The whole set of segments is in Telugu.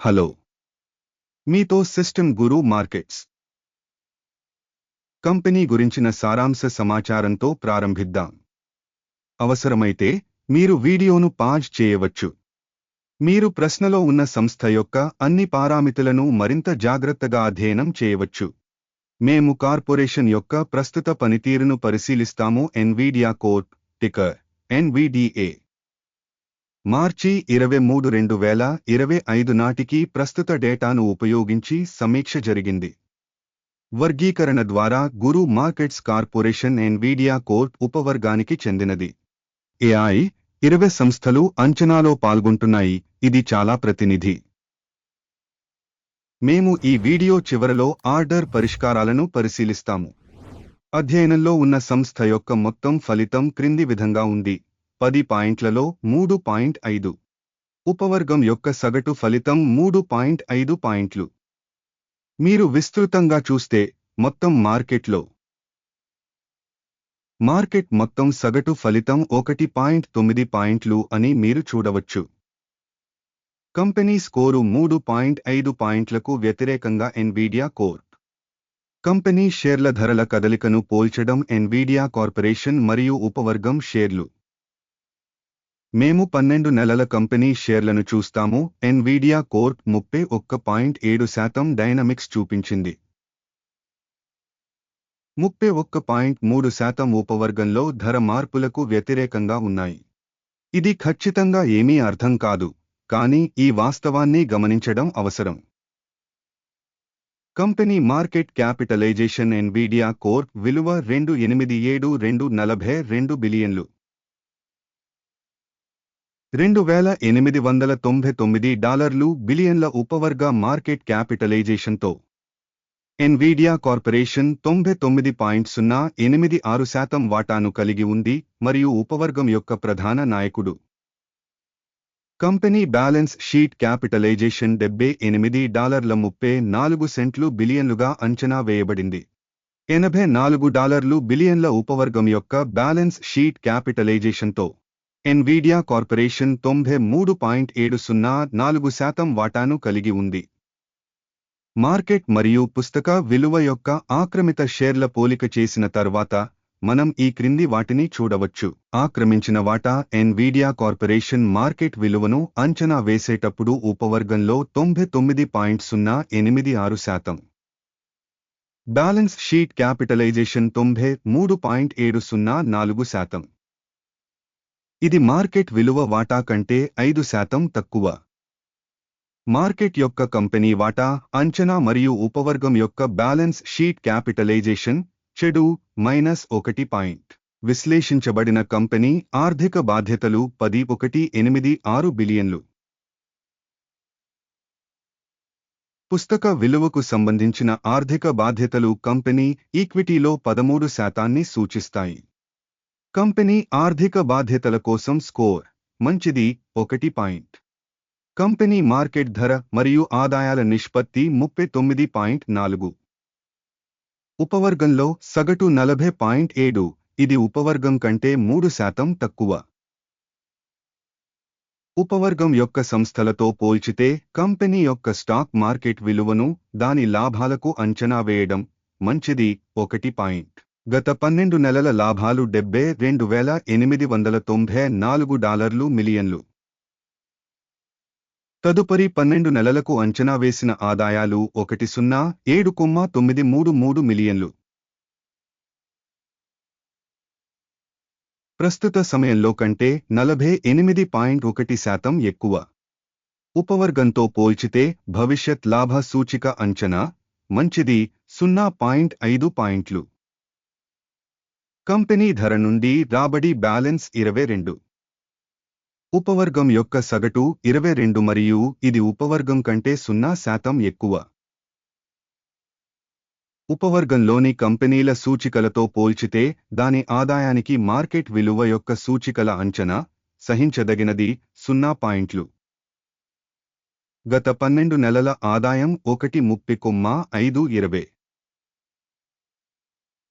హలో. మీతో సిస్టమ్ గురు మార్కెట్స్. కంపెనీ గురించిన సారాంశ సమాచారంతో ప్రారంభిద్దాం. అవసరమైతే మీరు వీడియోను పాజ్ చేయవచ్చు. మీరు ప్రశ్నలో ఉన్న సంస్థ యొక్క అన్ని పారామితులను మరింత జాగ్రత్తగా అధ్యయనం చేయవచ్చు. మేము కార్పొరేషన్ యొక్క ప్రస్తుత పనితీరును పరిశీలిస్తాము. ఎన్వీడియా కోర్ట్ టికర్ ఎన్విడిఏ మార్చి ఇరవై మూడు రెండు వేల ఇరవై ఐదు నాటికి ప్రస్తుత డేటాను ఉపయోగించి సమీక్ష జరిగింది. వర్గీకరణ ద్వారా Guru Markets corporation Nvidia Corp ఉపవర్గానికి చెందినది. ఏఐ ఇరవై సంస్థలు అంచనాలో పాల్గొంటున్నాయి. ఇది చాలా ప్రతినిధి. మేము ఈ వీడియో చివరలో ఆర్డర్ పరిష్కారాలను పరిశీలిస్తాము. అధ్యయనంలో ఉన్న సంస్థ యొక్క మొత్తం ఫలితం క్రింది విధంగా ఉంది. పది పాయింట్లలో మూడు పాయింట్ ఐదు. ఉపవర్గం యొక్క సగటు ఫలితం మూడు పాయింట్ ఐదు పాయింట్లు. మీరు విస్తృతంగా చూస్తే మొత్తం మార్కెట్లో. మార్కెట్ మొత్తం సగటు ఫలితం ఒకటి పాయింట్ తొమ్మిది పాయింట్లు అని మీరు చూడవచ్చు. కంపెనీ స్కోరు మూడు పాయింట్ ఐదు పాయింట్లకు వ్యతిరేకంగా ఎన్వీడియా కోర్ప్ కంపెనీ షేర్ల ధరల కదలికను పోల్చడం ఎన్వీడియా కార్పొరేషన్ మరియు ఉపవర్గం షేర్లు. మేము పన్నెండు నెలల కంపెనీ షేర్లను చూస్తాము. ఎన్వీడియా కోర్ప్ ముప్పై ఒక్క పాయింట్ ఏడు శాతం డైనమిక్స్ చూపించింది. ముప్పై ఒక్క పాయింట్ మూడు శాతం ఉపవర్గంలో ధర మార్పులకు వ్యతిరేకంగా ఉన్నాయి. ఇది ఖచ్చితంగా ఏమీ అర్థం కాదు కానీ ఈ వాస్తవాన్ని గమనించడం అవసరం. Company market capitalization Nvidia Corp విలువ రెండు ఎనిమిది ఏడు రెండు నలభై రెండు బిలియన్లు. రెండు వేల ఎనిమిది వందల తొంభై తొమ్మిది డాలర్లు బిలియన్ల ఉపవర్గ మార్కెట్ క్యాపిటలైజేషన్తో ఎన్వీడియా కార్పొరేషన్ తొంభై తొమ్మిది పాయింట్ సున్నా ఎనిమిది ఆరు శాతం వాటాను కలిగి ఉంది మరియు ఉపవర్గం యొక్క ప్రధాన నాయకుడు. కంపెనీ బ్యాలెన్స్ షీట్ క్యాపిటలైజేషన్ డెబ్బై ఎనిమిది డాలర్ల ముప్పై నాలుగు సెంట్లు బిలియన్లుగా అంచనా వేయబడింది. ఎనభై నాలుగు డాలర్లు బిలియన్ల ఉపవర్గం యొక్క బ్యాలెన్స్ షీట్ క్యాపిటలైజేషన్తో ఎన్వీడియా కార్పొరేషన్ తొంభై మూడు పాయింట్ ఏడు సున్నా నాలుగు శాతం వాటాను కలిగి ఉంది. మార్కెట్ మరియు పుస్తక విలువ యొక్క ఆక్రమిత షేర్ల పోలిక చేసిన తర్వాత మనం ఈ క్రింది వాటిని చూడవచ్చు. ఆక్రమించిన వాటా ఎన్వీడియా కార్పొరేషన్ మార్కెట్ విలువను అంచనా వేసేటప్పుడు ఉపవర్గంలో తొంభై తొమ్మిది పాయింట్ సున్నా ఎనిమిది ఆరు శాతం. బ్యాలెన్స్ షీట్ క్యాపిటలైజేషన్ తొంభై మూడు పాయింట్ ఏడు సున్నా నాలుగు శాతం. ఇది మార్కెట్ విలువ వాటా కంటే ఐదు శాతం తక్కువ. మార్కెట్ యొక్క కంపెనీ వాటా అంచనా మరియు ఉపవర్గం యొక్క బ్యాలెన్స్ షీట్ క్యాపిటలైజేషన్ చెడు మైనస్ ఒకటి పాయింట్. విశ్లేషించబడిన కంపెనీ ఆర్థిక బాధ్యతలు పది ఒకటి ఎనిమిది ఆరు బిలియన్లు. పుస్తక విలువకు సంబంధించిన ఆర్థిక బాధ్యతలు కంపెనీ ఈక్విటీలో పదమూడు శాతాన్ని సూచిస్తాయి. కంపెనీ ఆర్థిక బాధ్యతల కోసం స్కోర్. మంచిది ఒకటి పాయింట్. కంపెనీ మార్కెట్ ధర మరియు ఆదాయాల నిష్పత్తి ముప్పై తొమ్మిది పాయింట్ నాలుగు. ఉపవర్గంలో సగటు నలభై పాయింట్ ఏడు. ఇది ఉపవర్గం కంటే మూడు శాతం తక్కువ. ఉపవర్గం యొక్క సంస్థలతో పోల్చితే కంపెనీ యొక్క స్టాక్ మార్కెట్ విలువను దాని లాభాలకు అంచనా వేయడం మంచిది ఒకటి పాయింట్. గత పన్నెండు నెలల లాభాలు డెబ్బై రెండు వేల ఎనిమిది వందల తొంభై నాలుగు డాలర్లు మిలియన్లు. తదుపరి పన్నెండు నెలలకు అంచనా వేసిన ఆదాయాలు ఒకటి సున్నా ఏడు కొమ్మ తొమ్మిది మూడు మూడు మిలియన్లు. ప్రస్తుత సమయంలో కంటే నలభై ఎనిమిది పాయింట్ ఒకటి శాతం ఎక్కువ. ఉపవర్గంతో పోల్చితే భవిష్యత్ లాభ సూచిక అంచనా మంచిది సున్నా పాయింట్ ఐదు పాయింట్లు. కంపెనీ ధర నుండి రాబడి బ్యాలెన్స్ ఇరవై రెండు. ఉపవర్గం యొక్క సగటు ఇరవై రెండు మరియు ఇది ఉపవర్గం కంటే సున్నా శాతం ఎక్కువ. ఉపవర్గంలోని కంపెనీల సూచికలతో పోల్చితే దాని ఆదాయానికి మార్కెట్ విలువ యొక్క సూచికల అంచనా సహించదగినది సున్నా పాయింట్లు. గత పన్నెండు నెలల ఆదాయం ఒకటి ముప్పై కొమ్మ ఐదు ఇరవై.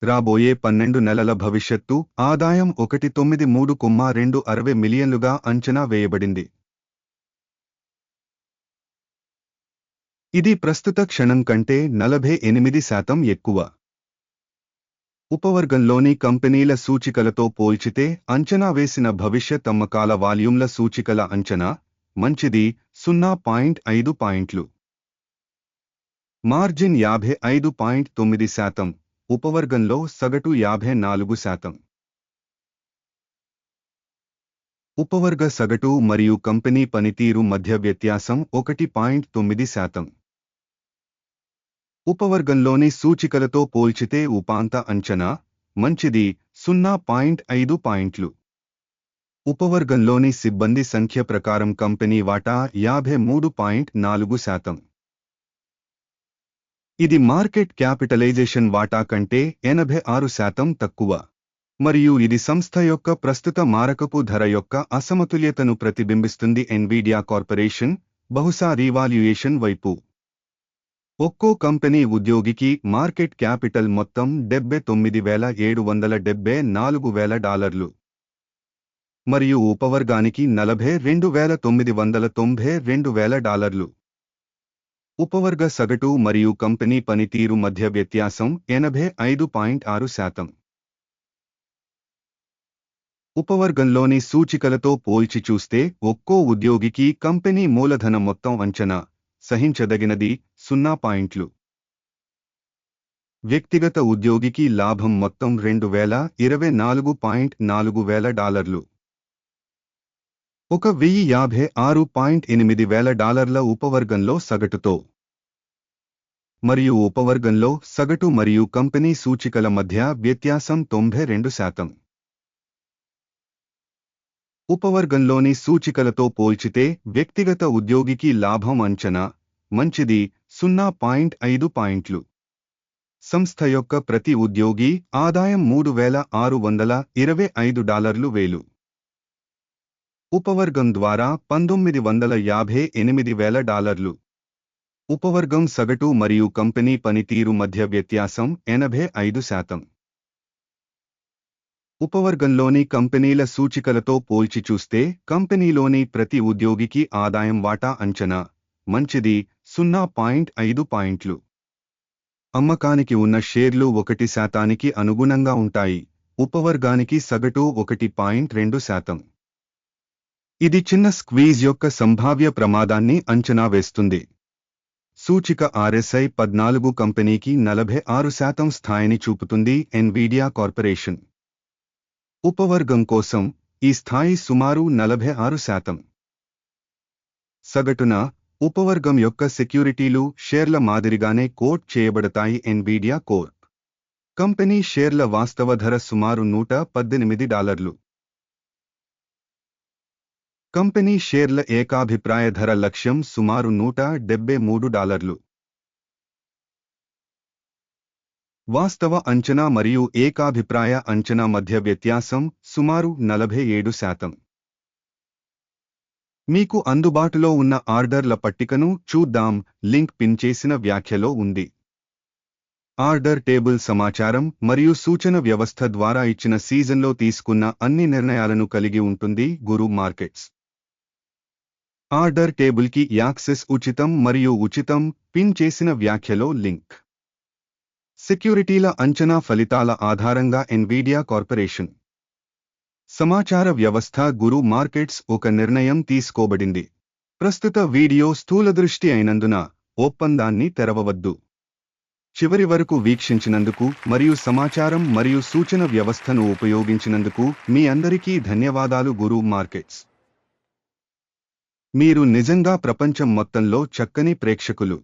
రాబోయే పన్నెండు నెలల భవిష్యత్తు ఆదాయం ఒకటి తొమ్మిది మూడు కొమ్మ రెండు అరవై మిలియన్లుగా అంచనా వేయబడింది. ఇది ప్రస్తుత క్షణం కంటే నలభై ఎనిమిది శాతం ఎక్కువ. ఉపవర్గంలోని కంపెనీల సూచికలతో పోల్చితే అంచనా వేసిన భవిష్యత్ అమ్మకాల వాల్యూమ్ల సూచికల అంచనా మంచిది సున్నా పాయింట్ ఐదు పాయింట్లు. మార్జిన్ యాభై ఐదు పాయింట్ తొమ్మిది శాతం. ఉపవర్గంలో సగటు యాభై నాలుగు శాతం. ఉపవర్గ సగటు మరియు కంపెనీ పనితీరు మధ్య వ్యత్యాసం ఒకటి పాయింట్ తొమ్మిది శాతం. ఉపవర్గంలోని సూచికలతో పోల్చితే ఉపాంత అంచనా మంచిది సున్నా పాయింట్ ఐదు పాయింట్లు. ఉపవర్గంలోని సిబ్బంది సంఖ్య ప్రకారం కంపెనీ వాటా యాభై మూడు పాయింట్ నాలుగు శాతం. ఇది మార్కెట్ క్యాపిటలైజేషన్ వాటా కంటే ఎనభై ఆరు శాతం తక్కువ. మరియు ఇది సంస్థ యొక్క ప్రస్తుత మారకపు ధర యొక్క అసమతుల్యతను ప్రతిబింబిస్తుంది ఎన్విడియా కార్పొరేషన్ బహుశా రీవాల్యుయేషన్ వైపు. ఒక్కో కంపెనీ ఉద్యోగికి మార్కెట్ క్యాపిటల్ మొత్తం డెబ్బై తొమ్మిది వేల ఏడు వందల డెబ్బై నాలుగు వేల డాలర్లు. మరియు ఉపవర్గానికి నలభై రెండు వేల తొమ్మిది వందల తొంభై రెండు వేల డాలర్లు. ఉపవర్గ సగటు మరియు కంపెనీ పనితీరు మధ్య వ్యత్యాసం ఎనభై ఐదు పాయింట్ ఆరు శాతం. ఉపవర్గంలోని సూచికలతో పోల్చి చూస్తే ఒక్కో ఉద్యోగికి కంపెనీ మూలధన మొత్తం అంచనా సహించదగినది సున్నా పాయింట్లు. వ్యక్తిగత ఉద్యోగికి లాభం మొత్తం రెండు వేల ఇరవై నాలుగు పాయింట్ నాలుగు వేల డాలర్లు. ఒక వెయ్యి యాభై ఆరు పాయింట్ ఎనిమిది వేల డాలర్ల ఉపవర్గంలో సగటుతో మరియు ఉపవర్గంలో సగటు మరియు కంపెనీ సూచికల మధ్య వ్యత్యాసం తొంభై రెండు శాతం. ఉపవర్గంలోని సూచికలతో పోల్చితే వ్యక్తిగత ఉద్యోగికి లాభం అంచనా మంచిది సున్నా పాయింట్ ఐదు పాయింట్లు. సంస్థ యొక్క ప్రతి ఉద్యోగి ఆదాయం మూడు వేల ఆరు వందల ఇరవై ఐదు డాలర్లు వేలు. ఉపవర్గం ద్వారా పంతొమ్మిది వందల యాభై ఎనిమిది వేల డాలర్లు. ఉపవర్గం సగటు మరియు కంపెనీ పనితీరు మధ్య వ్యత్యాసం ఎనభై ఐదు శాతం. ఉపవర్గంలోని కంపెనీల సూచికలతో పోల్చి చూస్తే కంపెనీలోని ప్రతి ఉద్యోగికి ఆదాయం వాటా అంచనా మంచిది సున్నా పాయింట్ ఐదు పాయింట్లు. అమ్మకానికి ఉన్న షేర్లు ఒకటి శాతానికి అనుగుణంగా ఉంటాయి. ఉపవర్గానికి సగటు ఒకటి పాయింట్ రెండు శాతం. ఇది చిన్న స్క్వీజ్ యొక్క సంభావ్య ప్రమాదాన్ని అంచనా వేస్తుంది. సూచిక ఆర్ఎస్ఐ పద్నాలుగు కంపెనీకి నలభై ఆరు శాతం స్థాయిని చూపుతుంది ఎన్వీడియా కార్పొరేషన్ ఉపవర్గం కోసం ఈ స్థాయి సుమారు నలభై ఆరు శాతం. సగటున ఉపవర్గం యొక్క సెక్యూరిటీలు షేర్ల మాదిరిగానే కోట్ చేయబడతాయి ఎన్వీడియా కోర్ప్ కంపెనీ షేర్ల వాస్తవ ధర సుమారు నూట పద్దెనిమిది డాలర్లు. కంపెనీ షేర్ల ఏకాభిప్రాయ ధర లక్ష్యం సుమారు నూట డెబ్బై మూడు డాలర్లు. వాస్తవ అంచనా మరియు ఏకాభిప్రాయ అంచనా మధ్య వ్యత్యాసం సుమారు నలభై ఏడు శాతం. మీకు అందుబాటులో ఉన్న ఆర్డర్ల పట్టికను చూద్దాం లింక్ పిన్ చేసిన వ్యాఖ్యలో ఉంది. ఆర్డర్ టేబుల్ సమాచారం మరియు సూచన వ్యవస్థ ద్వారా ఇచ్చిన సీజన్లో తీసుకున్న అన్ని నిర్ణయాలను కలిగి ఉంటుంది గురు మార్కెట్స్. ఆర్డర్ టేబుల్కి యాక్సెస్ ఉచితం మరియు ఉచితం పిన్ చేసిన వ్యాఖ్యలో లింక్. సెక్యూరిటీల అంచనా ఫలితాల ఆధారంగా ఎన్వీడియా కార్పొరేషన్ సమాచార వ్యవస్థ గురు మార్కెట్స్ ఒక నిర్ణయం తీసుకోబడింది. ప్రస్తుత వీడియో స్థూలదృష్టి అయినందున ఒప్పందాన్ని తెరవవద్దు. చివరి వరకు వీక్షించినందుకు మరియు సమాచారం మరియు సూచన వ్యవస్థను ఉపయోగించినందుకు మీ అందరికీ ధన్యవాదాలు గురు మార్కెట్స్. మీరు నిజంగా ప్రపంచం మొత్తంలో చక్కని ప్రేక్షకులు.